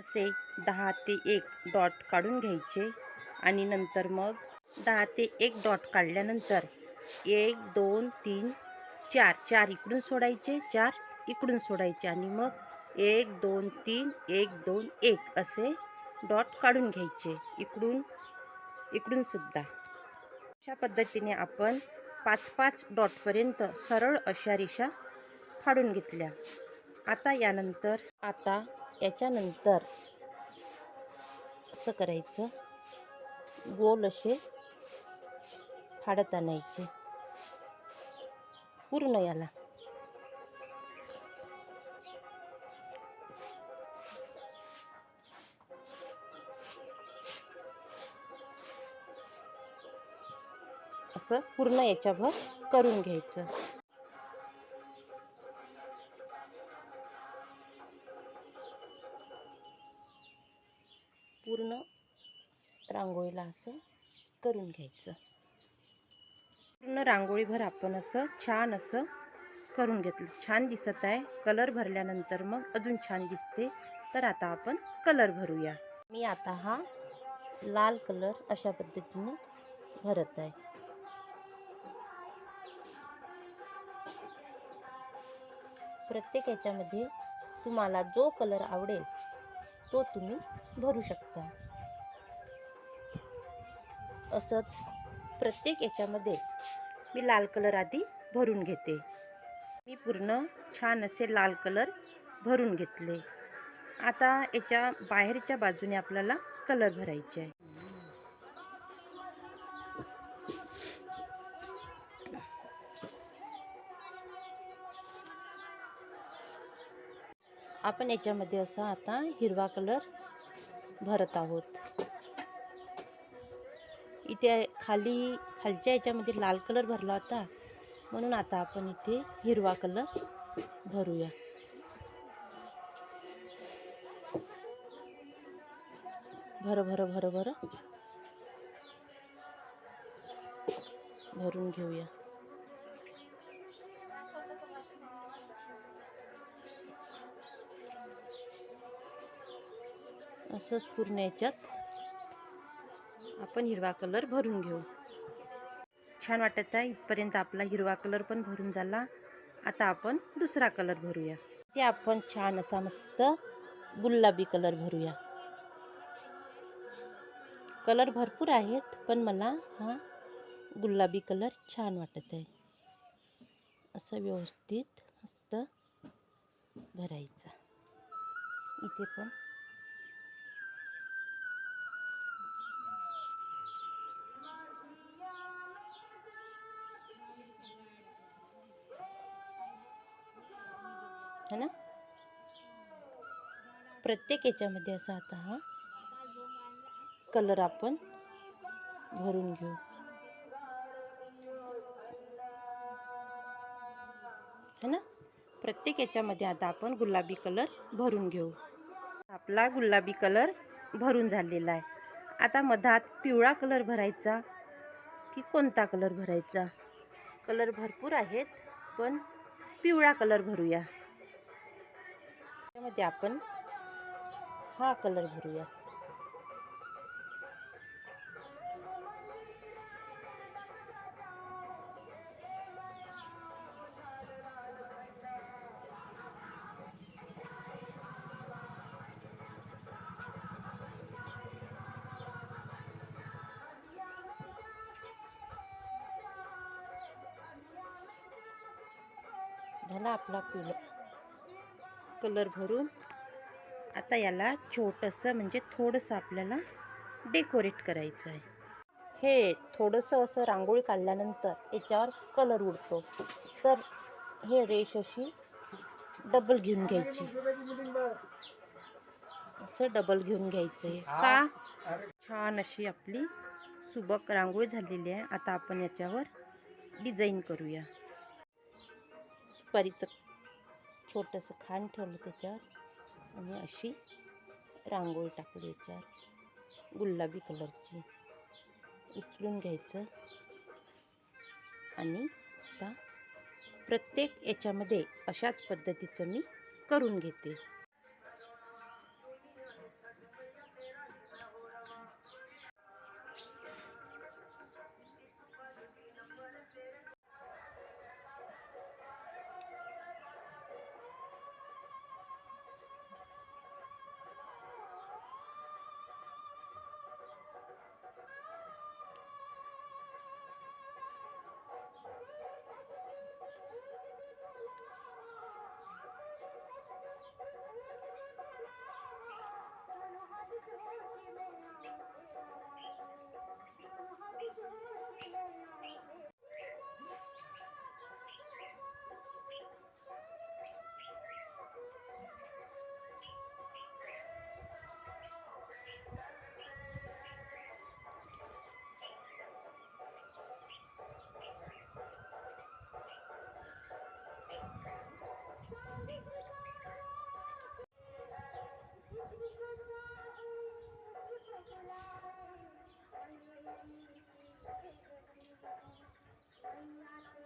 असे दहा ते एक डॉट काढून घ्यायचे आणि नंतर मग दहा ते एक डॉट काढल्यानंतर एक दोन तीन चार चार इकडून सोडायचे चार इकडून सोडायचे आणि मग एक दोन तीन एक दोन एक असे डॉट काढून घ्यायचे इकडून इकडून सुद्धा. अशा पद्धतीने आपण पाच पाच डॉटपर्यंत सरळ अशा रेषा फाडून घेतल्या. आता यानंतर आता याच्यानंतर असं करायचं. गोल असे फाडत आणायचे. पूर्ण याला. असं पूर्ण याच्याभर करून घ्यायचं. पूर्ण रांगोळीला असं करून घ्यायचं. पूर्ण रांगोळीभर आपण असं छान असं करून घेतलं. छान दिसत आहे. कलर भरल्यानंतर मग अजून छान दिसते. तर आता आपण कलर भरूया. मी आता हा लाल कलर अशा पद्धतीने भरत आहे. प्रत्येक याच्यामध्ये तुम्हाला जो कलर आवडेल तो तुम्ही भरू शकता. असंच प्रत्येक याच्यामध्ये मी लाल कलर आधी भरून घेते. मी पूर्ण छान असे लाल कलर भरून घेतले. आता याच्या बाहेरच्या बाजूने आपल्याला कलर भरायचे आहे. आपण याच्यामध्ये असा आता हिरवा कलर भरत आहोत. इथे खाली खालच्या याच्यामध्ये लाल कलर भरला होता. म्हणून आता आपण इथे हिरवा कलर भरूया. भर भर भर भर. भरून घेऊया. असंच पूर्ण याच्यात. आपण हिरवा कलर भरून घेऊ. छान वाटत आहे इथपर्यंत आपला हिरवा कलर पण भरून झाला. आता आपण दुसरा कलर भरूया. ते आपण छान असा मस्त गुलाबी कलर भरूया. कलर भरपूर आहेत पण मला हा गुलाबी कलर छान वाटत आहे. असं व्यवस्थित मस्त भरायचं. इथे पण है ना? प्रत्येक याच्यामध्ये असा आता हा कलर आपण भरून घेऊ. है ना? प्रत्येक याच्यामध्ये आता आपण गुलाबी कलर भरून घेऊ. आपला गुलाबी कलर भरून झालेला आहे. आता मधात पिवळा कलर भरायचा की कोणता कलर भरायचा? कलर भरपूर आहेत पण पिवळा कलर भरूया. त्यामध्ये आपण हा कलर भरूया झाला आपला पिवळा कलर भरून आता याला छोटंसं म्हणजे थोडंसं आपल्याला डेकोरेट करायचं आहे. हे थोडंसं असं रांगोळी काढल्यानंतर याच्यावर कलर उडतो. तर हे रेश अशी डबल घेऊन घ्यायची. असं डबल घेऊन घ्यायचं आहे का? छान अशी आपली सुबक रांगोळी झालेली आहे. आता आपण याच्यावर डिझाईन करूया. सुपारीचं छोटंसं खान ठेवलं त्याच्यावर आणि अशी रांगोळी टाकली याच्यावर. गुलाबी कलरची. उचलून घ्यायचं. आणि आता प्रत्येक याच्यामध्ये अशाच पद्धतीचं मी करून घेते. Thank you.